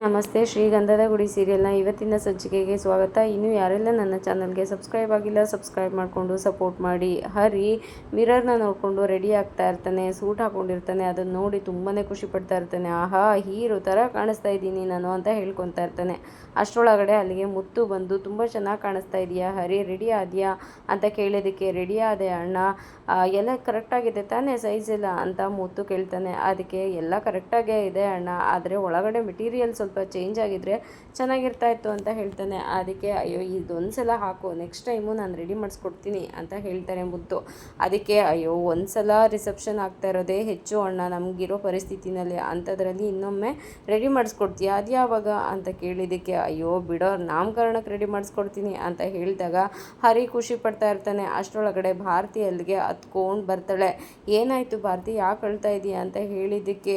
ನಮಸ್ತೆ ಶ್ರೀಗಂಧದ ಗುಡಿ ಸೀರಿಯಲ್ನ ಇವತ್ತಿನ ಸಂಚಿಕೆಗೆ ಸ್ವಾಗತ. ಇನ್ನು ಯಾರೆಲ್ಲ ನನ್ನ ಚಾನಲ್ಗೆ ಸಬ್ಸ್ಕ್ರೈಬ್ ಆಗಿಲ್ಲ, ಸಬ್ಸ್ಕ್ರೈಬ್ ಮಾಡಿಕೊಂಡು ಸಪೋರ್ಟ್ ಮಾಡಿ. ಹರಿ, ಮಿರರ್ನ ನೋಡಿಕೊಂಡು ರೆಡಿ ಆಗ್ತಾ ಇರ್ತಾನೆ, ಸೂಟ್ ಹಾಕೊಂಡಿರ್ತಾನೆ, ಅದನ್ನು ನೋಡಿ ತುಂಬಾ ಖುಷಿ ಪಡ್ತಾ ಇರ್ತಾನೆ. ಆಹಾ, ಹೀರೋ ಥರ ಕಾಣಿಸ್ತಾ ಇದ್ದೀನಿ ನಾನು ಅಂತ ಹೇಳ್ಕೊತಾ ಇರ್ತಾನೆ. ಅಷ್ಟರೊಳಗಡೆ ಅಲ್ಲಿಗೆ ಮುತ್ತು ಬಂದು ತುಂಬ ಚೆನ್ನಾಗಿ ಕಾಣಿಸ್ತಾ ಇದೆಯಾ? ಹರಿ ರೆಡಿ ಆದ್ಯಾ? ಅಂತ ಕೇಳಿದ್ದಕ್ಕೆ ರೆಡಿ ಆದೆ ಅಣ್ಣ. ಎಲ್ಲ ಕರೆಕ್ಟಾಗಿದೆ ತಾನೇ ಸೈಜ್ ಎಲ್ಲ? ಅಂತ ಮುತ್ತು ಕೇಳ್ತಾನೆ. ಅದಕ್ಕೆ, ಎಲ್ಲ ಕರೆಕ್ಟಾಗೇ ಇದೆ ಅಣ್ಣ. ಆದರೆ ಒಳಗಡೆ ಮೆಟೀರಿಯಲ್ ಸ್ವಲ್ಪ ಚೇಂಜ್ ಆಗಿದ್ರೆ ಚೆನ್ನಾಗಿರ್ತಾ ಇತ್ತು ಅಂತ ಹೇಳ್ತಾನೆ. ಅದಕ್ಕೆ, ಅಯ್ಯೋ ಇದೊಂದು ಸಲ ಹಾಕು ನೆಕ್ಸ್ಟ್ ಟೈಮು ನಾನು ರೆಡಿ ಮಾಡಿಸ್ಕೊಡ್ತೀನಿ ಅಂತ ಹೇಳ್ತಾರೆ ಮುತ್ತು. ಅದಕ್ಕೆ, ಅಯ್ಯೋ ಒಂದು ಸಲ ರಿಸೆಪ್ಷನ್ ಆಗ್ತಾ ಇರೋದೇ ಹೆಚ್ಚು ಅಣ್ಣ. ನಮಗಿರೋ ಪರಿಸ್ಥಿತಿನಲ್ಲಿ ಅಂಥದ್ರಲ್ಲಿ ಇನ್ನೊಮ್ಮೆ ರೆಡಿ ಮಾಡಿಸ್ಕೊಡ್ತೀಯ? ಅದು ಯಾವಾಗ ಅಂತ ಕೇಳಿದ್ದಕ್ಕೆ ಅಯ್ಯೋ ಬಿಡೋ, ನಾಮಕರಣಕ್ಕೆ ರೆಡಿ ಮಾಡಿಸ್ಕೊಡ್ತೀನಿ ಅಂತ ಹೇಳಿದಾಗ ಹರಿ ಖುಷಿ ಪಡ್ತಾ ಇರ್ತಾನೆ. ಅಷ್ಟರೊಳಗಡೆ ಭಾರತಿ ಅಲ್ಲಿಗೆ ಹತ್ಕೊಂಡು ಬರ್ತಾಳೆ. ಏನಾಯಿತು ಭಾರತಿ, ಯಾಕೆ ಅಳ್ತಾ ಇದೀಯ ಅಂತ ಹೇಳಿದ್ದಕ್ಕೆ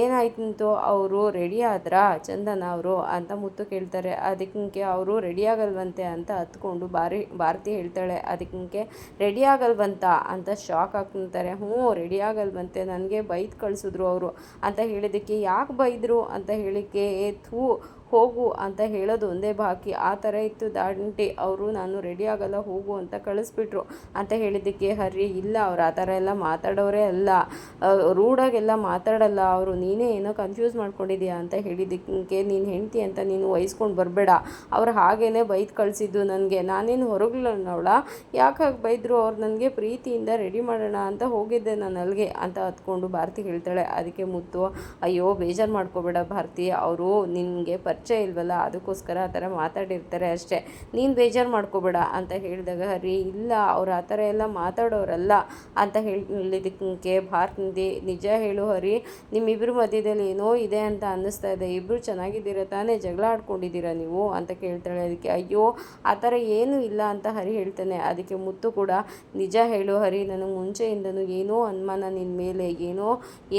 ಏನಾಯ್ತು ಅವರು ರೆಡಿ ಆದ್ರಾ ಚಂದನ ಅವರು ಅಂತ ಮುತ್ತು ಕೇಳ್ತಾರೆ. ಅದಕ್ಕೆ ಅವರು ರೆಡಿ ಆಗಲ್ವಂತೆ ಅಂತ ಹತ್ಕೊಂಡು ಬಾರಿ ಭಾರತಿ ಹೇಳ್ತಾಳೆ, ಅದಕ್ಕೆ ರೆಡಿ ಆಗಲ್ವಂತ? ಅಂತ ಶಾಕ್ ಆಗ್ತಾರೆ ಹ್ಞೂ ರೆಡಿ ಆಗಲ್ವಂತೆ. ನನಗೆ ಬೈದು ಕಳಿಸಿದ್ರು ಅವರು ಅಂತ ಹೇಳಿದ್ದಕ್ಕೆ, ಯಾಕೆ ಬೈದರು? ಅಂತ ಹೇಳಿಕ್ಕೆ ಏ ಥೂ ಹೋಗು ಅಂತ ಹೇಳೋದು ಒಂದೇ ಬಾಕಿ. ಆ ಥರ ಇತ್ತು ದಾಂಟಿ. ಅವರು, ನಾನು ರೆಡಿ ಆಗಲ್ಲ, ಹೋಗು ಅಂತ ಕಳಿಸ್ಬಿಟ್ರು. ಅಂತ ಹೇಳಿದ್ದಕ್ಕೆ ಹರಿ ಇಲ್ಲ, ಅವ್ರು ಆ ಥರ ಎಲ್ಲ ಮಾತಾಡೋರೇ ಅಲ್ಲ. ರೂಢಾಗೆಲ್ಲ ಮಾತಾಡಲ್ಲ. ಅವರು, ನೀನೇ ಏನೋ ಕನ್ಫ್ಯೂಸ್ ಮಾಡ್ಕೊಂಡಿದ್ದೀಯಾ? ಅಂತ ಹೇಳಿದ್ದಕ್ಕೆ, ನೀನು ಹೆಂಡ್ತಿ ಅಂತ ನೀನು ವಹಿಸ್ಕೊಂಡು ಬರಬೇಡ. ಅವ್ರು ಹಾಗೇ ಬೈದು ಕಳಿಸಿದ್ದು ನನಗೆ. ನಾನೇನು ಹೊರಗ್ಲವಳ ಯಾಕೆ ಹಾಗೆ ಬೈದರು? ಅವ್ರು ನನಗೆ ಪ್ರೀತಿಯಿಂದ ರೆಡಿ ಮಾಡೋಣ ಅಂತ ಹೋಗಿದ್ದೆ ನಾನು ಅಲ್ಲಿಗೆ. ಅಂತ ಹತ್ಕೊಂಡು ಭಾರತಿ ಹೇಳ್ತಾಳೆ. ಅದಕ್ಕೆ ಮುತ್ತು, ಅಯ್ಯೋ, ಬೇಜಾರು ಮಾಡ್ಕೋಬೇಡ ಭಾರತಿ. ಅವರು ನಿನಗೆ ಪರಿಚಯ ಇಲ್ವಲ್ಲ? ಅದಕ್ಕೋಸ್ಕರ ಆ ಥರ ಮಾತಾಡಿರ್ತಾರೆ ಅಷ್ಟೇ. ನೀನು ಬೇಜಾರು ಮಾಡ್ಕೋಬೇಡ ಅಂತ ಹೇಳಿದಾಗ ಹರಿ ಇಲ್ಲ, ಅವ್ರು ಆ ಥರ ಎಲ್ಲ ಮಾತಾಡೋರಲ್ಲ ಅಂತ ಹೇಳಿದಕ್ಕೆ ಭಾರತಿ ನಿಜ ಹೇಳು ಹರಿ ನಿಮ್ಮಿಬ್ಬರ ಮಧ್ಯದಲ್ಲಿ ಏನೋ ಇದೆ ಅಂತ ಅನ್ನಿಸ್ತಾ ಇದೆ. ಇಬ್ಬರು ಚೆನ್ನಾಗಿದ್ದೀರ ತಾನೇ? ಜಗಳ ಆಡ್ಕೊಂಡಿದ್ದೀರಾ ನೀವು? ಅಂತ ಕೇಳ್ತಾಳೆ. ಅದಕ್ಕೆ, ಅಯ್ಯೋ, ಆ ಥರ ಏನೂ ಇಲ್ಲ ಅಂತ ಹರಿ ಹೇಳ್ತಾನೆ. ಅದಕ್ಕೆ ಮುತ್ತು ಕೂಡ, ನಿಜ ಹೇಳು ಹರಿ ನನಗೆ ಮುಂಚೆಯಿಂದನೂ ಏನೋ ಅನುಮಾನ ನಿನ್ನ ಮೇಲೆ, ಏನೋ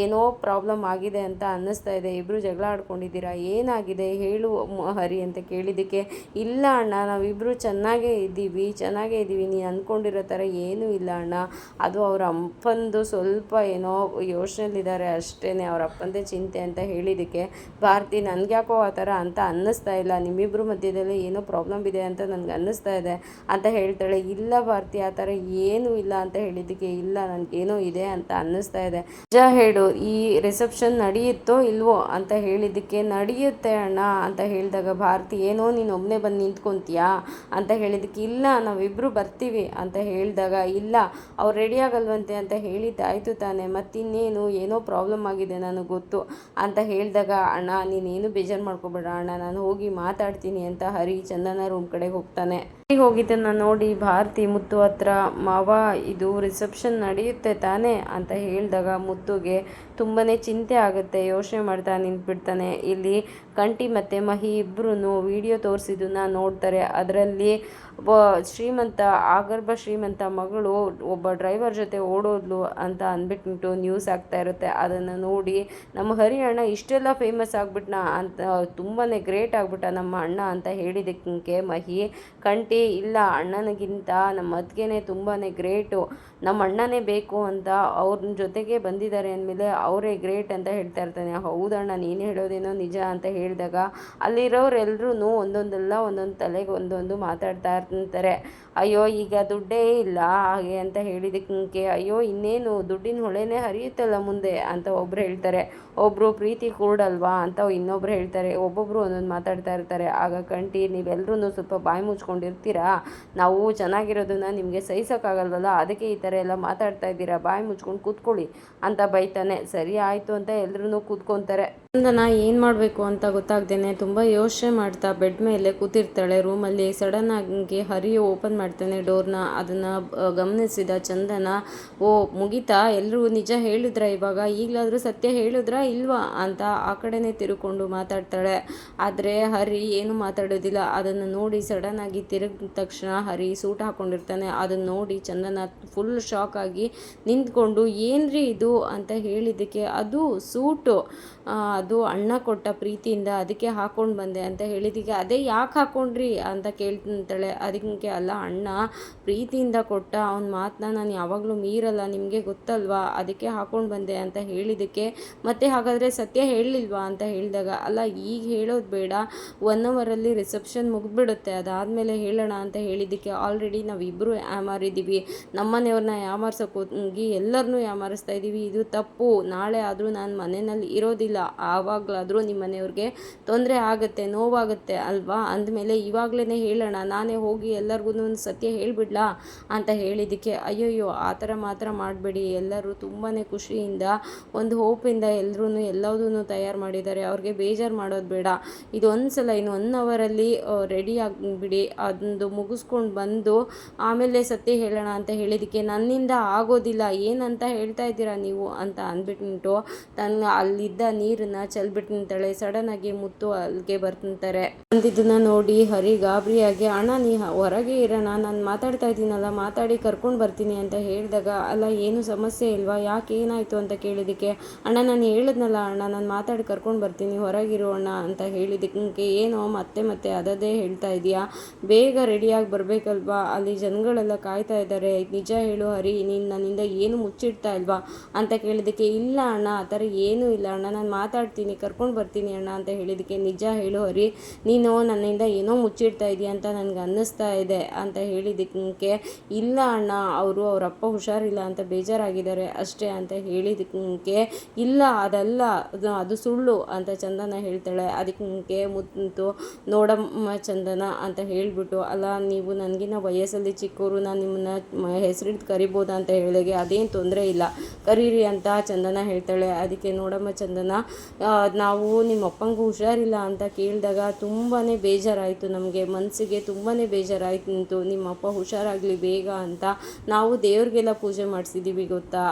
ಏನೋ ಪ್ರಾಬ್ಲಮ್ ಆಗಿದೆ ಅಂತ ಅನ್ನಿಸ್ತಾ ಇದೆ. ಇಬ್ಬರು ಜಗಳ ಆಡ್ಕೊಂಡಿದ್ದೀರಾ? ಏನಾಗಿದೆ? ಮ- ಹರಿ ಅಂತ ಕೇಳಿದ್ದಕ್ಕೆ, ಇಲ್ಲ ಅಣ್ಣ ನಾವಿಬ್ಬರು ಚೆನ್ನಾಗೇ ಇದ್ದೀವಿ ಚೆನ್ನಾಗೇ ಇದ್ದೀವಿ, ನೀನು ಅಂದ್ಕೊಂಡಿರೋ ಥರ ಏನೂ ಇಲ್ಲ ಅಣ್ಣ. ಅದು ಅವ್ರ ಅಪ್ಪಂದು ಸ್ವಲ್ಪ ಏನೋ ಯೋಚನೆಯಲ್ಲಿದ್ದಾರೆ ಅಷ್ಟೇ ಅವ್ರ ಅಪ್ಪಂದೇ ಚಿಂತೆ ಅಂತ ಹೇಳಿದ್ದಕ್ಕೆ, ಭಾರತಿ, ನನಗ್ಯಾಕೋ ಆ ಥರ ಅಂತ ಅನ್ನಿಸ್ತಾ ಇಲ್ಲ. ನಿಮ್ಮಿಬ್ಬರ ಮಧ್ಯದಲ್ಲಿ ಏನೋ ಪ್ರಾಬ್ಲಮ್ ಇದೆ ಅಂತ ನನಗೆ ಅನ್ನಿಸ್ತಾ ಇದೆ ಅಂತ ಹೇಳ್ತಾಳೆ. ಇಲ್ಲ ಭಾರತಿ, ಆ ಥರ ಏನೂ ಇಲ್ಲ ಅಂತ ಹೇಳಿದ್ದಕ್ಕೆ, ಇಲ್ಲ, ನನಗೇನೋ ಇದೆ ಅಂತ ಅನ್ನಿಸ್ತಾ ಇದೆ. ನಿಜ ಹೇಳು, ಈ ರಿಸೆಪ್ಷನ್ ನಡೆಯುತ್ತೋ ಇಲ್ವೋ ಅಂತ ಹೇಳಿದ್ದಕ್ಕೆ, ನಡೆಯುತ್ತೆ ಅಣ್ಣ. ಅಂತ ಹೇಳಿದಾಗ, ಭಾರತಿ, ಏನೋ ನೀನು ಒಬ್ಬನೇ ಬಂದು ನಿಂತ್ಕೊಂತೀಯಾ ಅಂತ ಹೇಳಿದಕ್ಕೆ, ಇಲ್ಲ ನಾವಿಬ್ಬರು ಬರ್ತೀವಿ ಅಂತ ಹೇಳಿದಾಗ, ಇಲ್ಲ, ಅವ್ರು ರೆಡಿ ಆಗಲ್ವಂತೆ ಅಂತ ಹೇಳಿದ್ದಾಯ್ತು ತಾನೆ, ಮತ್ತಿನ್ನೇನು, ಏನೋ ಪ್ರಾಬ್ಲಮ್ ಆಗಿದೆ ನನಗೆ ಗೊತ್ತು ಅಂತ ಹೇಳಿದಾಗ, ಅಣ್ಣ, ನೀನೇನು ಬೇಜಾರು ಮಾಡ್ಕೋಬೇಡ, ಅಣ್ಣ, ನಾನು ಹೋಗಿ ಮಾತಾಡ್ತೀನಿ ಅಂತ ಹರಿ ಚಂದನ ರೂಮ್ ಕಡೆಗೆ ಹೋಗ್ತಾನೆ. ಹೋಗಿದ್ದನ್ನು ನೋಡಿ, ಭಾರತಿ ಮುತ್ತು ಹತ್ರ. ಮಾವ, ಇದು ರಿಸೆಪ್ಷನ್ ನಡೆಯುತ್ತೆ ತಾನೇ ಅಂತ ಹೇಳಿದಾಗ ಮುತ್ತುಗೆ ತುಂಬಾ ಚಿಂತೆ ಆಗುತ್ತೆ. ಯೋಚನೆ ಮಾಡ್ತಾ ನಿಂತ್ಬಿಡ್ತಾನೆ. ಇಲ್ಲಿ ಕಂಟಿ ಮತ್ತು ಮಹಿ ಇಬ್ಬರೂ ವಿಡಿಯೋ ತೋರಿಸಿದ್ದನ್ನ ನೋಡ್ತಾರೆ. ಅದರಲ್ಲಿ ಒಬ್ಬ ಶ್ರೀಮಂತ, ಆಗರ್ಭ ಶ್ರೀಮಂತ ಮಗಳು ಒಬ್ಬ ಡ್ರೈವರ್ ಜೊತೆ ಓಡೋದ್ಲು ಅಂತ ಅಂದ್ಬಿಟ್ಟು ನ್ಯೂಸ್ ಆಗ್ತಾ ಇರುತ್ತೆ. ಅದನ್ನು ನೋಡಿ ನಮ್ಮ ಹರಿ ಅಣ್ಣ ಇಷ್ಟೆಲ್ಲ ಫೇಮಸ್ ಆಗ್ಬಿಟ್ನ ಅಂತ ತುಂಬಾ ಗ್ರೇಟ್ ಆಗ್ಬಿಟ್ಟ ನಮ್ಮ ಅಣ್ಣ ಅಂತ ಹೇಳಿದಕ್ಕೆ ಮಹಿ, ಕಂಟಿ, ಇಲ್ಲ, ಅಣ್ಣನಿಗಿಂತ ನಮ್ಮ ಅತ್ತಿಗೆನೇ ತುಂಬಾ ಗ್ರೇಟು ನಮ್ಮ ಅಣ್ಣನೇ ಬೇಕು ಅಂತ ಅವ್ರ ಜೊತೆಗೆ ಬಂದಿದ್ದಾರೆ ಅಂದಮೇಲೆ ಅವರೇ ಗ್ರೇಟ್ ಅಂತ ಹೇಳ್ತಾ ಇರ್ತಾನೆ. ಹೌದಣ್ಣ, ನೀನು ಹೇಳೋದೇನೋ ನಿಜ ಅಂತ ಹೇಳಿದಾಗ ಅಲ್ಲಿರೋರೆಲ್ಲರೂ ಒಂದೊಂದೆಲ್ಲ ಒಂದೊಂದು ತಲೆಗೆ ಒಂದೊಂದು ಮಾತಾಡ್ತಾ ಮಾಡ್ತಾರೆ ಅಯ್ಯೋ, ಈಗ ದುಡ್ಡೇ ಇಲ್ಲ, ಹಾಗೆ ಅಂತ ಹೇಳಿದಕ್ಕೆ ಅಯ್ಯೋ, ಇನ್ನೇನು? ದುಡ್ಡಿನ ಹೊಳೆನೇ ಹರಿಯುತ್ತಲ್ಲ ಮುಂದೆ ಅಂತ ಒಬ್ರು ಹೇಳ್ತಾರೆ. ಒಬ್ಬರು ಪ್ರೀತಿ ಕೂಡಲ್ವಾ ಅಂತ ಇನ್ನೊಬ್ರು ಹೇಳ್ತಾರೆ. ಒಬ್ಬೊಬ್ಬರು ಒಂದೊಂದು ಮಾತಾಡ್ತಾ ಇರ್ತಾರೆ. ಆಗ ಕಂಟಿ ನೀವೆಲ್ಲರೂ ಸ್ವಲ್ಪ ಬಾಯಿ ಮುಚ್ಕೊಂಡಿರ್ತೀರಾ? ನಾವು ಚೆನ್ನಾಗಿರೋದನ್ನ ನಿಮಗೆ ಸಹಿಸೋಕ್ಕಾಗಲ್ವಲ್ಲ? ಅದಕ್ಕೆ ಈ ಥರ ಎಲ್ಲ ಮಾತಾಡ್ತಾ ಇದ್ದೀರಾ? ಬಾಯಿ ಮುಚ್ಕೊಂಡು ಕೂತ್ಕೊಳ್ಳಿ ಅಂತ ಬೈತಾನೆ. ಸರಿ ಆಯಿತು ಅಂತ ಎಲ್ಲರೂ ಕೂತ್ಕೊತಾರೆ. ನಾನು ಏನು ಮಾಡಬೇಕು ಅಂತ ಗೊತ್ತಾಗ್ದೇನೆ ತುಂಬ ಯೋಚನೆ ಮಾಡ್ತಾ ಬೆಡ್ ಮೇಲೆ ಕೂತಿರ್ತಾಳೆ. ರೂಮಲ್ಲಿ ಸಡನ್ ಆಗಿ ಓಪನ್ ಓಪನ್ ಮಾಡ್ತಾನೆ ಡೋರ್ನ, ಅದನ್ನು ಗಮನಿಸಿದ ಚಂದನ, ಓ, ಮುಗಿತಾ ಎಲ್ಲರೂ ನಿಜ ಹೇಳಿದ್ರ ಇವಾಗ? ಈಗಲಾದರೂ ಸತ್ಯ ಹೇಳಿದ್ರಾ ಇಲ್ವಾ? ಅಂತ ಆ ಕಡೆನೇ ತಿರುಕೊಂಡು ಮಾತಾಡ್ತಾಳೆ. ಆದರೆ ಹರಿ ಏನು ಮಾತಾಡೋದಿಲ್ಲ. ಅದನ್ನು ನೋಡಿ ಸಡನ್ ಆಗಿ ತಿರುಗಿದ ತಕ್ಷಣ ಹರಿ ಸೂಟ್ ಹಾಕೊಂಡಿರ್ತಾನೆ. ಅದನ್ನು ನೋಡಿ ಚಂದನ ಫುಲ್ ಶಾಕ್ ಆಗಿ ನಿಂತ್ಕೊಂಡು, ಏನ್ರಿ ಇದು? ಅಂತ ಹೇಳಿದ್ದಕ್ಕೆ, ಅದು ಸೂಟು. ಅದು ಅಣ್ಣ ಕೊಟ್ಟ ಪ್ರೀತಿಯಿಂದ ಅದಕ್ಕೆ ಹಾಕ್ಕೊಂಡು ಬಂದೆ ಅಂತ ಹೇಳಿದ್ದಕ್ಕೆ ಅದೇ ಯಾಕೆ ಹಾಕ್ಕೊಂಡ್ರಿ ಅಂತ ಕೇಳ್ತಾಳೆ ಅದಕ್ಕೆ ಅಲ್ಲ, ಅಣ್ಣ ಪ್ರೀತಿಯಿಂದ ಕೊಟ್ಟ ಅವ್ನ ಮಾತನ್ನ ನಾನು ಯಾವಾಗಲೂ ಮೀರಲ್ಲ, ನಿಮಗೆ ಗೊತ್ತಲ್ವಾ? ಅದಕ್ಕೆ ಹಾಕ್ಕೊಂಡು ಬಂದೆ ಅಂತ ಹೇಳಿದ್ದಕ್ಕೆ ಮತ್ತೆ ಹಾಗಾದರೆ ಸತ್ಯ ಹೇಳಲಿಲ್ವಾ ಅಂತ ಹೇಳಿದಾಗ, ಅಲ್ಲ ಈಗ ಹೇಳೋದು ಬೇಡ ಒನ್ ಅವರಲ್ಲಿ ರಿಸೆಪ್ಷನ್ ಮುಗಿದ್ಬಿಡುತ್ತೆ, ಅದಾದಮೇಲೆ ಹೇಳೋಣ ಅಂತ ಹೇಳಿದ್ದಕ್ಕೆ ಆಲ್ರೆಡಿ ನಾವಿಬ್ಬರು ಯಾಮಾರಿದ್ದೀವಿ ನಮ್ಮನೆಯವ್ರನ್ನ ಯಾಮಾರ್ಸೋಕೆ ಎಲ್ಲರನ್ನೂ ಯಾಮಾರಿಸ್ತಾ ಇದ್ದೀವಿ ಇದು ತಪ್ಪು. ನಾಳೆ ಆದರೂ ನಾನು ಮನೆಯಲ್ಲಿ ಇರೋದಿಲ್ಲ. ಆವಾಗಲಾದರೂ ನಿಮ್ಮ ಮನೆಯವ್ರಿಗೆ ತೊಂದರೆ ಆಗುತ್ತೆ, ನೋವಾಗುತ್ತೆ ಅಲ್ವಾ? ಅಂದಮೇಲೆ ಇವಾಗಲೇ ಹೇಳೋಣ, ನಾನೇ ಹೋಗಿ ಎಲ್ಲರಿಗೂ ಒಂದು ಸತ್ಯ ಹೇಳಿಬಿಡ್ಲಾ ಅಂತ ಹೇಳಿದ್ದಕ್ಕೆ ಅಯ್ಯೋಯ್ಯೋ, ಆ ಥರ ಮಾತ್ರ ಮಾಡಬೇಡಿ. ಎಲ್ಲರೂ ತುಂಬಾ ಖುಷಿಯಿಂದ, ಒಂದು ಹೋಪಿಂದ ಎಲ್ಲರೂ ಎಲ್ಲದೂ ತಯಾರು ಮಾಡಿದ್ದಾರೆ. ಅವ್ರಿಗೆ ಬೇಜಾರು ಮಾಡೋದು ಬೇಡ. ಇದು ಒಂದು ಸಲ ಇನ್ನು ಒನ್ ಅವರಲ್ಲಿ ರೆಡಿ ಆಗಿಬಿಡಿ. ಅದೊಂದು ಮುಗಿಸ್ಕೊಂಡು ಬಂದು ಆಮೇಲೆ ಸತ್ಯ ಹೇಳೋಣ ಅಂತ ಹೇಳಿದ್ದಕ್ಕೆ ನನ್ನಿಂದ ಆಗೋದಿಲ್ಲ, ಏನಂತ ಹೇಳ್ತಾ ಇದ್ದೀರಾ ನೀವು ಅಂತ ಅಂದ್ಬಿಟ್ಟು ತನ್ನ ಅಲ್ಲಿದ್ದ ನೀರನ್ನ ಚೆಲ್ಬಿಟ್ಟು ನಿಂತಾಳೆ. ಆಗಿ ಮುತ್ತು ಅಲ್ಲಿಗೆ ಬರ್ತಿಂತಾರೆ ಅಂದಿದ್ದನ್ನ ನೋಡಿ ಹರಿ ಗಾಬರಿಯಾಗಿ, ಅಣ್ಣ, ನೀ ಹೊರಗೆ ಇರೋಣ ನಾನು ಮಾತಾಡ್ತಾ ಇದ್ದೀನಲ್ಲ, ಮಾತಾಡಿ ಕರ್ಕೊಂಡು ಬರ್ತೀನಿ ಅಂತ ಹೇಳಿದಾಗ, ಅಲ್ಲ, ಏನು ಸಮಸ್ಯೆ ಇಲ್ವಾ? ಯಾಕೆ ಏನಾಯ್ತು ಅಂತ ಕೇಳಿದಕ್ಕೆ ಅಣ್ಣ, ನಾನು ಹೇಳಿದ್ನಲ್ಲ, ಅಣ್ಣ, ನಾನು ಮಾತಾಡಿ ಕರ್ಕೊಂಡು ಬರ್ತೀನಿ, ಹೊರಗಿರೋ ಅಣ್ಣ ಅಂತ ಹೇಳಿದಕ್ಕೆ ಏನೋ ಮತ್ತೆ ಮತ್ತೆ ಅದದೇ ಹೇಳ್ತಾ ಇದೆಯಾ ಬೇಗ ರೆಡಿಯಾಗಿ ಬರಬೇಕಲ್ವಾ? ಅಲ್ಲಿ ಜನಗಳೆಲ್ಲ ಕಾಯ್ತಾ ಇದ್ದಾರೆ. ನಿಜ ಹೇಳು ಹರಿ ನೀನು ನನ್ನಿಂದ ಏನು ಮುಚ್ಚಿಡ್ತಾ ಇಲ್ವಾ? ಅಂತ ಕೇಳಿದಕ್ಕೆ ಇಲ್ಲ ಅಣ್ಣ, ಆ ಥರ ಏನೂ ಇಲ್ಲ ಅಣ್ಣ, ನಾನು ಮಾತಾಡ್ತೀನಿ, ಕರ್ಕೊಂಡು ಬರ್ತೀನಿ ಅಣ್ಣ ಅಂತ ಹೇಳಿದ್ದಕ್ಕೆ ನಿಜ ಹೇಳು ಹರಿ. ನೀನು ನನ್ನಿಂದ ಏನೋ ಮುಚ್ಚಿಡ್ತಾ ಇದೀಯ ಅಂತ ನನಗೆ ಅನ್ನಿಸ್ತಾ ಇದೆ ಅಂತ ಹೇಳಿದಕ್ಕೆ ಇಲ್ಲ ಅಣ್ಣ, ಅವರು ಅವ್ರ ಅಪ್ಪ ಹುಷಾರಿಲ್ಲ ಅಂತ ಬೇಜಾರಾಗಿದ್ದಾರೆ ಅಷ್ಟೇ ಅಂತ ಹೇಳಿದಕ್ಕೆ ಇಲ್ಲ, ಅದಲ್ಲ, ಅದು ಸುಳ್ಳು ಅಂತ ಚಂದನ ಹೇಳ್ತಾಳೆ. ಅದಕ್ಕೆ ಮುತ್ತು ನೋಡಮ್ಮ ಚಂದನ ಅಂತ ಹೇಳಿಬಿಟ್ಟು, ಅಲ್ಲ, ನೀವು ನನಗಿನ ವಯಸ್ಸಲ್ಲಿ ಚಿಕ್ಕವರು ನಾನು ನಿಮ್ಮನ್ನ ಹೆಸರಿಟ್ಟು ಕರಿಬೋದಾ ಅಂತ ಹೇಳಿದಾಗೆ ಅದೇನು ತೊಂದರೆ ಇಲ್ಲ. ಕರೀರಿ ಅಂತ ಚಂದನ ಹೇಳ್ತಾಳೆ. ಅದಕ್ಕೆ ನೋಡಮ್ಮ ಚಂದನ ನಾವು ನಿಮ್ಮ ಅಪ್ಪಂಗೂ ಹುಷಾರಿಲ್ಲ ಅಂತ ಕೇಳಿದಾಗ ತುಂಬಾ ಬೇಜಾರಾಯಿತು ನಮಗೆ ಮನಸ್ಸಿಗೆ ತುಂಬಾ ಬೇಜಾರಾಯಿತು, ನಿಮ್ಮ ಅಪ್ಪ ಹುಷಾರಾಗಲಿ ಬೇಗ ಅಂತ ನಾವು ದೇವ್ರಿಗೆಲ್ಲ ಪೂಜೆ ಮಾಡಿಸಿದ್ದೀವಿ ಗೊತ್ತಾ?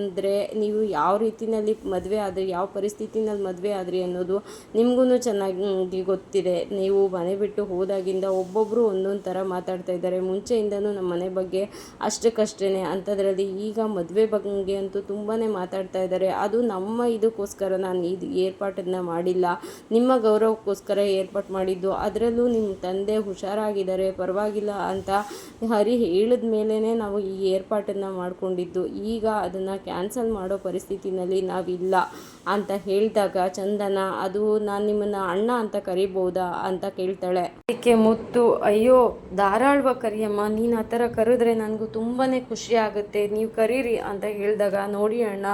ಅಂದರೆ ನೀವು ಯಾವ ರೀತಿಯಲ್ಲಿ ಮದುವೆ ಆದರೆ, ಯಾವ ಪರಿಸ್ಥಿತಿನಲ್ಲಿ ಮದುವೆ ಆದ್ರಿ ಅನ್ನೋದು ನಿಮಗೂ ಚೆನ್ನಾಗಿ ಗೊತ್ತಿದೆ. ನೀವು ಮನೆ ಬಿಟ್ಟು ಹೋದಾಗಿಂದ ಒಬ್ಬೊಬ್ಬರು ಒಂದೊಂದು ಥರ ಮಾತಾಡ್ತಾ ಇದ್ದಾರೆ. ಮುಂಚೆಯಿಂದನೂ ನಮ್ಮ ಮನೆ ಬಗ್ಗೆ ಅಷ್ಟಕ್ಕಷ್ಟೇ ಅಂಥದ್ರಲ್ಲಿ ಈಗ ಮದುವೆ ಬಗ್ಗೆ ಅಂತೂ ತುಂಬಾ ಮಾತಾಡ್ತಾ ಇದ್ದಾರೆ. ಅದು ನಮ್ಮ ಇದಕ್ಕೋಸ್ಕರ ನಾನು ಇದು ಏರ್ಪಾಟನ್ನು ಮಾಡಿಲ್ಲ. ನಿಮ್ಮ ಗೌರವಕ್ಕೋಸ್ಕರ ಏರ್ಪಾಟ್ ಮಾಡಿದ್ದು. ಅದರಲ್ಲೂ ನಿಮ್ಮ ತಂದೆ ಹುಷಾರಾಗಿದ್ದಾರೆ, ಪರವಾಗಿಲ್ಲ ಅಂತ ಹರಿ ಹೇಳಿದ ಮೇಲೇ ನಾವು ಈ ಏರ್ಪಾಟನ್ನು ಮಾಡಿಕೊಂಡಿದ್ದು. ಈಗ ಅದನ್ನು ಕ್ಯಾನ್ಸಲ್ ಮಾಡೋ ಪರಿಸ್ಥಿತಿನಲ್ಲಿ ನಾವಿಲ್ಲ ಅಂತ ಹೇಳಿದಾಗ, ಚಂದನ, ಅದು ನಾನು ನಿಮ್ಮನ್ನು ಅಣ್ಣ ಅಂತ ಕರಿಬೋದಾ? ಅಂತ ಕೇಳ್ತಾಳೆ. ಅದಕ್ಕೆ ಮುತ್ತು? ಅಯ್ಯೋ, ಧಾರಾಳ್ವ ಕರಿಯಮ್ಮ, ನೀನು ಆ ಥರ ಕರೆದ್ರೆ ನನಗೂ ತುಂಬಾ ಖುಷಿ ಆಗುತ್ತೆ. ನೀವು ಕರೀರಿ ಅಂತ ಹೇಳಿದಾಗ, ನೋಡಿ ಅಣ್ಣ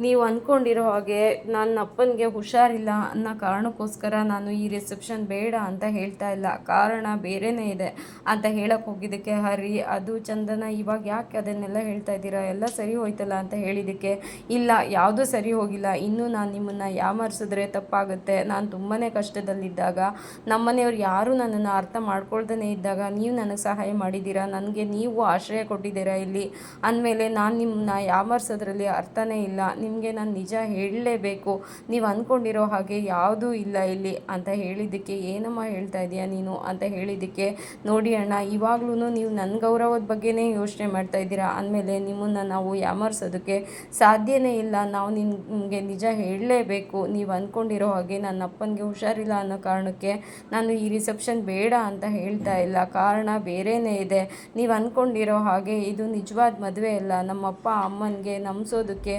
ನೀವು ಅಂದ್ಕೊಂಡಿರೋ ಹಾಗೆ ನನ್ನ ಅಪ್ಪನಿಗೆ ಹುಷಾರಿಲ್ಲ ಅನ್ನೋ ಕಾರಣಕ್ಕೋಸ್ಕರ ನಾನು ಈ ರಿಸೆಪ್ಷನ್ ಬೇಡ ಅಂತ ಹೇಳ್ತಾ ಇಲ್ಲ. ಕಾರಣ ಬೇರೆನೇ ಇದೆ ಅಂತ ಹೇಳಕ್ಕೆ ಹೋಗಿದ್ದಕ್ಕೆ ಹರಿ, ಅದು ಚಂದನ, ಇವಾಗ ಯಾಕೆ ಅದನ್ನೆಲ್ಲ ಹೇಳ್ತಾ ಇದ್ದೀರಾ? ಎಲ್ಲ ಸರಿ ಹೋಯ್ತಲ್ಲ ಅಂತ ಹೇಳಿದ್ದಕ್ಕೆ, ಇಲ್ಲ, ಯಾವುದೂ ಸರಿ ಹೋಗಿಲ್ಲ. ಇನ್ನೂ ನಾನು ನಿಮ್ಮನ್ನು ಯಾಮರ್ಸಿದ್ರೆ ತಪ್ಪಾಗುತ್ತೆ. ನಾನು ತುಂಬಾ ಕಷ್ಟದಲ್ಲಿದ್ದಾಗ, ನಮ್ಮನೆಯವ್ರು ಯಾರೂ ನನ್ನನ್ನು ಅರ್ಥ ಮಾಡ್ಕೊಳ್ದೇ ಇದ್ದಾಗ ನೀವು ನನಗೆ ಸಹಾಯ ಮಾಡಿದ್ದೀರಾ? ನನಗೆ ನೀವು ಆಶ್ರಯ ಕೊಟ್ಟಿದ್ದೀರಾ ಇಲ್ಲಿ? ಅಂದಮೇಲೆ ನಾನು ನಿಮ್ಮನ್ನ ಯಾಮರ್ಸೋದ್ರಲ್ಲಿ ಅರ್ಥನೇ ಇಲ್ಲ. ನಿಮಗೆ ನಾನು ನಿಜ ಹೇಳಲೇಬೇಕು. ನೀವು ಅಂದ್ಕೊಂಡಿರೋ ಹಾಗೆ ಯಾವುದೂ ಇಲ್ಲ ಇಲ್ಲಿ ಅಂತ ಹೇಳಿದ್ದಕ್ಕೆ ಏನಮ್ಮ ಹೇಳ್ತಾ ಇದೀಯ ನೀನು ಅಂತ ಹೇಳಿದ್ದಕ್ಕೆ ನೋಡಿ ಅಣ್ಣ ಇವಾಗ್ಲೂ ನೀವು ನನ್ನ ಗೌರವದ ಬಗ್ಗೆನೇ ಯೋಚನೆ ಮಾಡ್ತಾ ಇದ್ದೀರಾ? ಅಂದಮೇಲೆ ನಿಮ್ಮನ್ನು ನಾವು ಯಾಮರ್ಸೋದಕ್ಕೆ ಸಾಧ್ಯನೇ ಇಲ್ಲ. ನಾವು ನಿಮಗೆ ನಿಜ ಹೇಳಲೇಬೇಕು. ನೀವು ಅಂದ್ಕೊಂಡಿರೋ ಹಾಗೆ ನನ್ನ ಅಪ್ಪನಿಗೆ ಹುಷಾರಿಲ್ಲ ಅನ್ನೋ ಕಾರಣಕ್ಕೆ ನಾನು ಈ ರಿಸೆಪ್ಷನ್ ಬೇಡ ಅಂತ ಹೇಳ್ತಾ ಇಲ್ಲ. ಕಾರಣ ಬೇರೆನೇ ಇದೆ. ನೀವು ಅಂದ್ಕೊಂಡಿರೋ ಹಾಗೆ ಇದು ನಿಜವಾದ ಮದುವೆ ಅಲ್ಲ. ನಮ್ಮಪ್ಪ ಅಮ್ಮನಿಗೆ ನಂಬಿಸೋದಕ್ಕೆ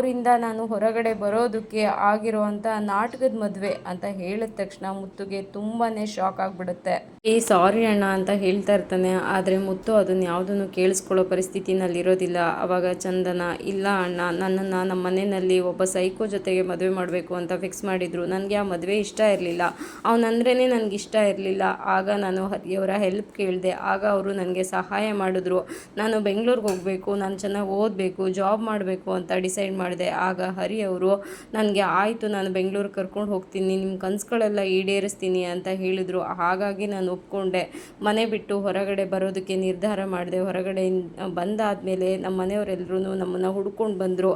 ಅವರಿಂದ ನಾನು ಹೊರಗಡೆ ಬರೋದಕ್ಕೆ ಆಗಿರುವಂಥ ನಾಟಕದ ಮದುವೆ ಅಂತ ಹೇಳಿದ ತಕ್ಷಣ ಮುತ್ತುಗೆ ತುಂಬಾ ಶಾಕ್ ಆಗಿಬಿಡುತ್ತೆ. ಏ ಸಾರಿ ಅಣ್ಣ ಅಂತ ಹೇಳ್ತಾ ಇರ್ತಾನೆ, ಆದರೆ ಮುತ್ತು ಅದನ್ನು ಯಾವುದನ್ನು ಕೇಳಿಸ್ಕೊಳ್ಳೋ ಪರಿಸ್ಥಿತಿನಲ್ಲಿರೋದಿಲ್ಲ ಅವಾಗ ಚಂದನ, ಇಲ್ಲ ಅಣ್ಣ, ನನ್ನನ್ನು ನಮ್ಮ ಮನೆಯಲ್ಲಿ ಒಬ್ಬ ಸೈಕೋ ಜೊತೆಗೆ ಮದುವೆ ಮಾಡಬೇಕು ಅಂತ ಫಿಕ್ಸ್ ಮಾಡಿದರು. ನನಗೆ ಆ ಮದುವೆ ಇಷ್ಟ ಇರಲಿಲ್ಲ. ಅವನಂದ್ರೇ ನನಗೆ ಇಷ್ಟ ಇರಲಿಲ್ಲ. ಆಗ ನಾನು ಹರಿಯವರ ಹೆಲ್ಪ್ ಕೇಳಿದೆ. ಆಗ ಅವರು ನನಗೆ ಸಹಾಯ ಮಾಡಿದ್ರು. ನಾನು ಬೆಂಗಳೂರಿಗೆ ಹೋಗಬೇಕು, ನಾನು ಚೆನ್ನಾಗಿ ಓದಬೇಕು ಜಾಬ್ ಮಾಡಬೇಕು ಅಂತ ಡಿಸೈಡ್ ಮಾಡಿದೆ. ಆಗ ಹರಿ ಅವರು, ನನಗೆ ಆಯಿತು, ನಾನು ಬೆಂಗಳೂರು ಕರ್ಕೊಂಡು ಹೋಗ್ತೀನಿ, ನಿಮ್ಮ ಕನಸುಗಳೆಲ್ಲ ಈಡೇರಿಸ್ತೀನಿ ಅಂತ ಹೇಳಿದರು. ಹಾಗಾಗಿ ನಾನು ಒಪ್ಕೊಂಡೆ. ಮನೆ ಬಿಟ್ಟು ಹೊರಗಡೆ ಬರೋದಕ್ಕೆ ನಿರ್ಧಾರ ಮಾಡಿದೆ. ಹೊರಗಡೆ ಬಂದಾದಮೇಲೆ ನಮ್ಮ ಮನೆಯವರೆಲ್ಲರೂ ನಮ್ಮನ್ನು ಹುಡ್ಕೊಂಡು ಬಂದರು.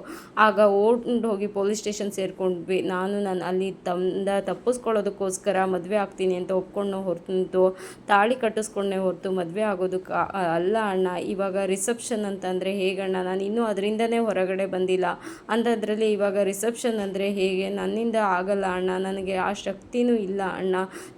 ಆಗ ಓಡ್ಕೊಂಡು ಹೋಗಿ ಪೊಲೀಸ್ ಸ್ಟೇಷನ್ ಸೇರಿಕೊಂಡ್ವಿ. ನಾನು ನಾನು ಅಲ್ಲಿ ತಂದ ತಪ್ಪಿಸ್ಕೊಳ್ಳೋದಕ್ಕೋಸ್ಕರ ಮದುವೆ ಆಗ್ತೀನಿ ಅಂತ ಒಪ್ಕೊಂಡು ಹೊರತು, ತಾಳಿ ಕಟ್ಟಿಸ್ಕೊಂಡೆ ಹೊರತು ಮದುವೆ ಆಗೋದಕ್ಕೆ ಅಲ್ಲ ಅಣ್ಣ, ಇವಾಗ ರಿಸೆಪ್ಷನ್ ಅಂತಂದರೆ ಹೇಗಣ್ಣ? ನಾನು ಇನ್ನೂ ಅದರಿಂದನೇ ಹೊರಗಡೆ ಬಂದಿಲ್ಲ. ಅಂಥದ್ರಲ್ಲಿ ಇವಾಗ ರಿಸೆಪ್ಷನ್ ಅಂದರೆ ಹೇಗೆ? ನನ್ನಿಂದ ಆಗಲ್ಲ ಅಣ್ಣ, ನನಗೆ ಆ ಶಕ್ತಿನೂ ಇಲ್ಲ ಅಣ್ಣ.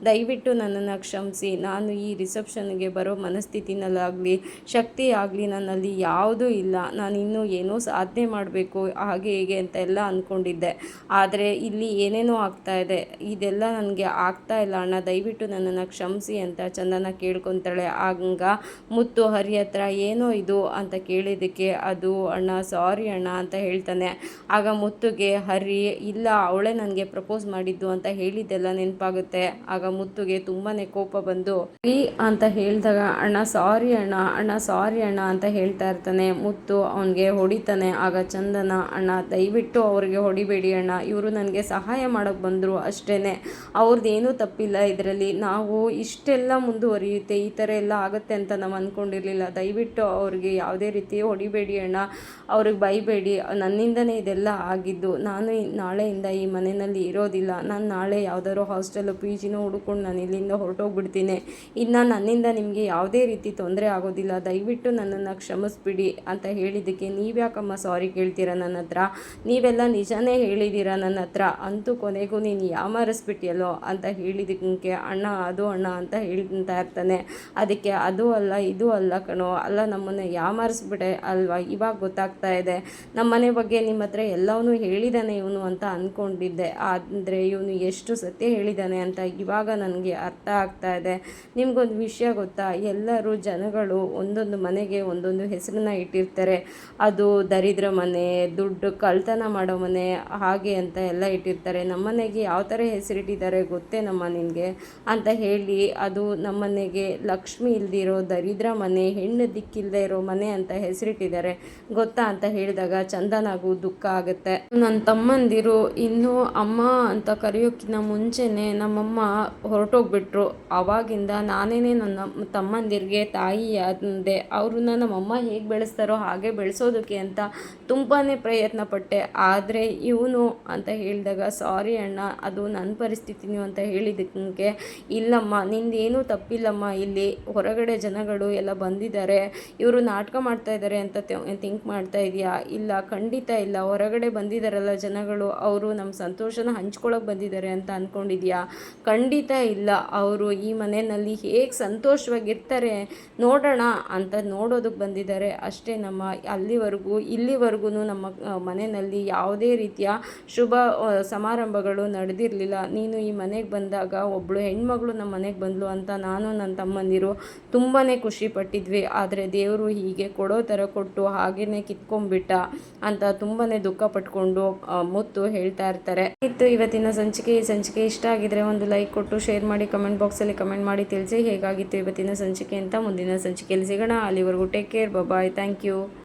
ದಯವಿಟ್ಟು ನನ್ನನ್ನು ಕ್ಷಮಿಸಿ. ನಾನು ಈ ರಿಸೆಪ್ಷನ್ಗೆ ಬರೋ ಮನಸ್ಥಿತಿನಲ್ಲಾಗಲಿ, ಶಕ್ತಿ ಆಗಲಿ ನನ್ನಲ್ಲಿ ಯಾವುದೂ ಇಲ್ಲ. ನಾನು ಇನ್ನೂ ಏನೋ ಸಾಧನೆ ಮಾಡಬೇಕು, ಹಾಗೆ ಹೀಗೆ ಅಂತ ಎಲ್ಲ ಅಂದ್ಕೊಂಡಿದ್ದೆ ಆದರೆ ಇಲ್ಲಿ ಏನೇನೋ ಆಗ್ತಾ ಇದೆ. ಇದೆಲ್ಲ ನನಗೆ ಆಗ್ತಾ ಇಲ್ಲ ಅಣ್ಣ. ದಯವಿಟ್ಟು ನನ್ನನ್ನು ಕ್ಷಮಿಸಿ ಅಂತ ಚಂದನ ಕೇಳ್ಕೊತಾಳೆ. ಆಗ ಮುತ್ತು ಹರಿ ಹತ್ರ ಏನೋ ಇದು ಅಂತ ಕೇಳಿದ್ದಕ್ಕೆ ಅದು, ಅಣ್ಣ ಸಾರಿ ಅಣ್ಣ ಅಂತ ಹೇಳ್ತಾನೆ. ಆಗ ಮುತ್ತುಗೆ ಹರಿ ಇಲ್ಲ, ಅವಳೇ ನನಗೆ ಪ್ರಪೋಸ್ ಮಾಡಿದ್ದು ಅಂತ ಹೇಳಿದ್ದೆಲ್ಲ ನೆನಪಾಗುತ್ತೆ. ಆಗ ಮುತ್ತುಗೆ ತುಂಬಾ ಕೋಪ ಬಂದು ಹರಿ ಅಂತ ಹೇಳಿದಾಗ, ಅಣ್ಣ, ಸಾರಿ ಅಣ್ಣ ಅಣ್ಣ, ಸಾರಿ ಅಣ್ಣ ಅಂತ ಹೇಳ್ತಾ ಇರ್ತಾನೆ. ಮುತ್ತು ಅವನಿಗೆ ಹೊಡಿತಾನೆ. ಆಗ ಚಂದನ, ಅಣ್ಣ, ದಯವಿಟ್ಟು ಅವ್ರಿಗೆ ಹೊಡಿಬೇಡಿ ಅಣ್ಣ, ಇವರು ನನಗೆ ಸಹಾಯ ಮಾಡೋಕ್ಕೆ ಬಂದರು ಅಷ್ಟೇ ಅವ್ರದ್ದು ಏನೂ ತಪ್ಪಿಲ್ಲ ಇದರಲ್ಲಿ. ನಾವು ಇಷ್ಟೆಲ್ಲ ಮುಂದುವರಿಯುತ್ತೆ, ಈ ಥರ ಎಲ್ಲ ಆಗುತ್ತೆ ಅಂತ ನಾವು ಅಂದ್ಕೊಂಡಿರಲಿಲ್ಲ ದಯವಿಟ್ಟು ಅವ್ರಿಗೆ ಯಾವುದೇ ರೀತಿ ಹೊಡಿಬೇಡಿ ಅಣ್ಣ, ಅವ್ರಿಗೆ ಬೈಬೇಡಿ. ಇದೆಲ್ಲ ಆಗಿದ್ದು ನಾನು ನಾಳೆಯಿಂದ ಈ ಮನೆಯಲ್ಲಿ ಇರೋದಿಲ್ಲ. ನಾನು ನಾಳೆ ಯಾವ್ದಾದ್ರು ಹಾಸ್ಟೆಲು ಪಿ ಜಿನೂ ಹುಡುಕೊಂಡು ನಾನು ಇಲ್ಲಿಂದ ಹೊರಟೋಗ್ಬಿಡ್ತೀನಿ. ಇನ್ನು ನನ್ನಿಂದ ನಿಮಗೆ ಯಾವುದೇ ರೀತಿ ತೊಂದರೆ ಆಗೋದಿಲ್ಲ. ದಯವಿಟ್ಟು ನನ್ನನ್ನು ಕ್ಷಮಿಸ್ಬಿಡಿ ಅಂತ ಹೇಳಿದ್ದಕ್ಕೆ ನೀವ್ಯಾಕಮ್ಮ ಸಾರಿ ಕೇಳ್ತೀರ ನನ್ನ ಹತ್ರ? ನೀವೆಲ್ಲ ನಿಜಾನೇ ಹೇಳಿದ್ದೀರಾ ನನ್ನ ಹತ್ರ? ಅಂತೂ ಕೊನೆಗೂ ನೀನು ಯಾಮಾರಿಸ್ಬಿಟ್ಟಿಯಲ್ಲೋ ಅಂತ ಹೇಳಿದಕ್ಕೆ ಅಣ್ಣ ಅದು ಅಣ್ಣ ಅಂತ ಹೇಳ್ತಾ ಇರ್ತಾನೆ. ಅದಕ್ಕೆ ಅದು ಅಲ್ಲ, ಇದು ಅಲ್ಲ ಕಣೋ. ಅಲ್ಲ ನಮ್ಮನ್ನು ಯಾಮಾರಿಸ್ಬಿಟ್ಟೆ ಅಲ್ವಾ? ಇವಾಗ ಗೊತ್ತಾಗ್ತಾ ಇದೆ. ನಮ್ಮನೆ ಬಗ್ಗೆ ನಿಮ್ಮ ಹತ್ರ ಎಲ್ಲವನ್ನೂ ಹೇಳಿದ್ದಾನೆ ಇವನು ಅಂತ ಅಂದ್ಕೊಂಡಿದ್ದೆ ಆದರೆ ಇವನು ಎಷ್ಟು ಸತ್ಯ ಹೇಳಿದ್ದಾನೆ ಅಂತ ಇವಾಗ ನನಗೆ ಅರ್ಥ ಆಗ್ತಾ ಇದೆ. ನಿಮಗೊಂದು ವಿಷಯ ಗೊತ್ತಾ? ಎಲ್ಲರೂ ಜನಗಳು ಒಂದೊಂದು ಮನೆಗೆ ಒಂದೊಂದು ಹೆಸರನ್ನ ಇಟ್ಟಿರ್ತಾರೆ. ಅದು ದರಿದ್ರ ಮನೆ, ದುಡ್ಡು ಕಳ್ತನ ಮಾಡೋ ಮನೆ, ಹಾಗೆ ಅಂತ ಎಲ್ಲ ಇಟ್ಟಿರ್ತಾರೆ. ನಮ್ಮನೆಗೆ ಯಾವ ಥರ ಹೆಸರಿಟ್ಟಿದ್ದಾರೆ ಗೊತ್ತೇ ನಮ್ಮ ನಿನಗೆ? ಅಂತ ಹೇಳಿ ಅದು ನಮ್ಮನೆಗೆ ಲಕ್ಷ್ಮಿ ಇಲ್ದಿರೋ ದರಿದ್ರ ಮನೆ, ಹೆಣ್ಣು ದಿಕ್ಕಿಲ್ಲದೆ ಇರೋ ಮನೆ ಅಂತ ಹೆಸರಿಟ್ಟಿದ್ದಾರೆ. ಗೊತ್ತಾ? ಅಂತ ಹೇಳಿದಾಗ ಚಂದನಾಗೂ ದುಃಖ ಆಗುತ್ತೆ. ನನ್ನ ತಮ್ಮಂದಿರು ಇನ್ನೂ ಅಮ್ಮ ಅಂತ ಕರೆಯೋಕ್ಕಿಂತ ಮುಂಚೆನೆ ನಮ್ಮಮ್ಮ ಹೊರಟೋಗ್ಬಿಟ್ರು. ಅವಾಗಿಂದ ನಾನೇನೆ ನನ್ನ ತಮ್ಮಂದಿರಿಗೆ ತಾಯಿ ಅಂದೆ ಅವ್ರನ್ನ ನಮ್ಮಮ್ಮ ಹೇಗೆ ಬೆಳೆಸ್ತಾರೋ ಹಾಗೆ ಬೆಳೆಸೋದಕ್ಕೆ ಅಂತ ತುಂಬಾ ಪ್ರಯತ್ನ ಪಟ್ಟೆ ಆದರೆ ಇವನು ಅಂತ ಹೇಳಿದಾಗ, ಸಾರಿ ಅಣ್ಣ, ಅದು ನನ್ನ ಪರಿಸ್ಥಿತಿನೂ ಅಂತ ಹೇಳಿದಕ್ಕೆ ಇಲ್ಲಮ್ಮ, ನಿಂದೇನೂ ತಪ್ಪಿಲ್ಲಮ್ಮ. ಇಲ್ಲಿ ಹೊರಗಡೆ ಜನಗಳು ಎಲ್ಲ ಬಂದಿದ್ದಾರೆ. ಇವರು ನಾಟಕ ಮಾಡ್ತಾ ಇದ್ದಾರೆ ಅಂತ ಥಿಂಕ್ ಮಾಡ್ತಾ ಇದೆಯಾ? ಇಲ್ಲ, ಖಂಡಿತ ಇಲ್ಲ. ಹೊರಗಡೆ ಬಂದಿದ್ದಾರಲ್ಲ ಜನಗಳು, ಅವರು ನಮ್ಮ ಸಂತೋಷನ ಹಂಚ್ಕೊಳ್ಳೋಕೆ ಬಂದಿದ್ದಾರೆ ಅಂತ ಅಂದ್ಕೊಂಡಿದ್ಯಾ ಖಂಡಿತ ಇಲ್ಲ. ಅವರು ಈ ಮನೆಯಲ್ಲಿ ಹೇಗೆ ಸಂತೋಷವಾಗಿರ್ತಾರೆ ನೋಡೋಣ ಅಂತ ನೋಡೋದಕ್ಕೆ ಬಂದಿದ್ದಾರೆ ಅಷ್ಟೇ ನಮ್ಮ ಅಲ್ಲಿವರೆಗೂ, ಇಲ್ಲಿವರೆಗೂ ನಮ್ಮ ಮನೆಯಲ್ಲಿ ಯಾವುದೇ ರೀತಿಯ ಶುಭ ಸಮಾರಂಭಗಳು ನಡೆದಿರಲಿಲ್ಲ. ನೀನು ಈ ಮನೆಗೆ ಬಂದಾಗ ಒಬ್ಬಳು ಹೆಣ್ಮಗಳು ನಮ್ಮ ಮನೆಗೆ ಬಂದಳು ಅಂತ ನಾನು ನನ್ನ ತಮ್ಮಂದಿರು ತುಂಬಾ ಖುಷಿ ಪಟ್ಟಿದ್ವಿ ಆದರೆ ದೇವರು ಹೀಗೆ ಕೊಡೋ ಥರ ಕೊಟ್ಟು ಹಾಗೇ ಕಿತ್ಕೊಂಡ್ಬಿಟ್ಟ ಅಂತ ತುಂಬಾ ದುಃಖ ಪಟ್ಕೊಂಡು ಮುತ್ತು ಹೇಳ್ತಾ ಇರ್ತಾರೆ. ಇತ್ತು ಇವತ್ತಿನ ಸಂಚಿಕೆ. ಈ ಸಂಚಿಕೆ ಇಷ್ಟ ಆಗಿದ್ರೆ ಒಂದು ಲೈಕ್ ಕೊಟ್ಟು ಶೇರ್ ಮಾಡಿ ಕಮೆಂಟ್ ಬಾಕ್ಸಲ್ಲಿ ಕಮೆಂಟ್ ಮಾಡಿ ತಿಳಿಸಿ ಹೇಗಾಗಿತ್ತು ಇವತ್ತಿನ ಸಂಚಿಕೆ ಅಂತ ಮುಂದಿನ ಸಂಚಿಕೆಯಲ್ಲಿ ಸಿಗೋಣ. ಅಲ್ಲಿವರೆಗೂ take care bye thank you